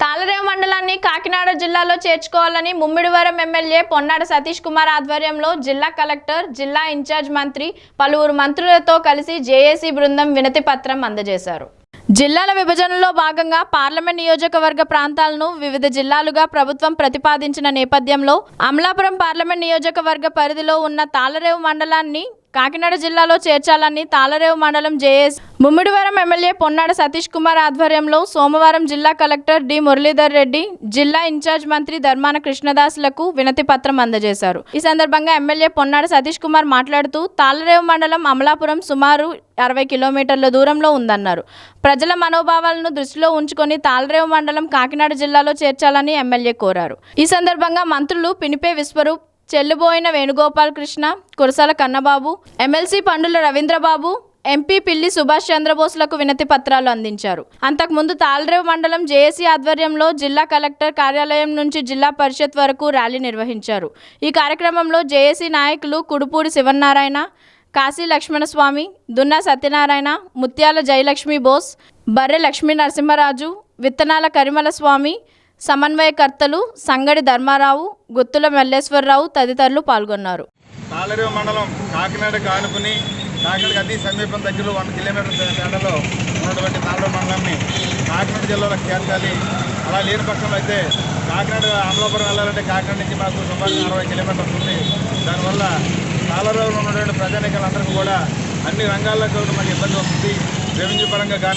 తాళరేవు మండలాన్ని కాకినాడ జిల్లాలో చేర్చుకోవాలని ముమ్మిడివరం ఎమ్మెల్యే పొన్నాడ సతీష్ కుమార్ ఆధ్వర్యంలో జిల్లా కలెక్టర్ జిల్లా ఇన్ఛార్జ్ మంత్రి పలువురు మంత్రులతో కలిసి జేఏసీ బృందం వినతి పత్రం అందజేశారు. జిల్లాల విభజనలో భాగంగా పార్లమెంట్ నియోజకవర్గ ప్రాంతాలను వివిధ జిల్లాలుగా ప్రభుత్వం ప్రతిపాదించిన నేపథ్యంలో అమలాపురం పార్లమెంట్ నియోజకవర్గ పరిధిలో ఉన్న తాళరేవు మండలాన్ని కాకినాడ జిల్లాలో చేర్చాలని తాళరేవు మండలం జేఎస్ ముమ్మిడివరం ఎమ్మెల్యే పొన్నాడ సతీష్ కుమార్ ఆధ్వర్యంలో సోమవారం జిల్లా కలెక్టర్ డి మురళీధర్ రెడ్డి జిల్లా ఇన్ఛార్జ్ మంత్రి ధర్మాన కృష్ణదాస్లకు వినతి పత్రం అందజేశారు. ఈ సందర్భంగా ఎమ్మెల్యే పొన్నాడ సతీష్ కుమార్ మాట్లాడుతూ తాళరేవు మండలం అమలాపురం సుమారు అరవై కిలోమీటర్ల దూరంలో ఉందన్నారు. ప్రజల మనోభావాలను దృష్టిలో ఉంచుకొని తాళరేవు మండలం కాకినాడ జిల్లాలో చేర్చాలని ఎమ్మెల్యే కోరారు. ఈ సందర్భంగా మంత్రులు పినిపే విశ్వరూప్ చెల్లుబోయిన వేణుగోపాల్ కృష్ణ కురసాల కన్నబాబు ఎమ్మెల్సీ పండుల రవీంద్రబాబు ఎంపీ పిల్లి సుభాష్ చంద్రబోస్లకు వినతి పత్రాలు అందించారు. అంతకుముందు తాళరేవు మండలం జేఏసీ ఆధ్వర్యంలో జిల్లా కలెక్టర్ కార్యాలయం నుంచి జిల్లా పరిషత్ వరకు ర్యాలీ నిర్వహించారు. ఈ కార్యక్రమంలో జేఏసీ నాయకులు కుడుపూడి శివన్నారాయణ కాశీ లక్ష్మణస్వామి దున్నా సత్యనారాయణ ముత్యాల జయలక్ష్మి బోస్ బర్రె లక్ష్మీ నరసింహరాజు విత్తనాల కరిమల స్వామి సమన్వయకర్తలు సంగడి ధర్మారావు గుత్తుల మల్లేశ్వరరావు తదితరులు పాల్గొన్నారు. తాళరేవు మండలం కాకినాడకు ఆనుకుని కాకినాడకి అతి సమీపం దగ్గరలో వన్ కిలోమీటర్ తేడాలో ఉన్నటువంటి తాళరేవు మండలాన్ని కాకినాడ జిల్లాలో చేర్చాలి. అలా లేని పక్షంలో అయితే కాకినాడ అమలాపురం వెళ్ళాలంటే కాకినాడ నుంచి మాకు సుమారు అరవై కిలోమీటర్లు ఉంది. దానివల్ల తాళరేవులో ఉన్నటువంటి ప్రజానికాలందరికీ కూడా అన్ని రంగాల్లో కూడా మాకు ఇబ్బంది వస్తుంది. రెవెన్యూ పరంగా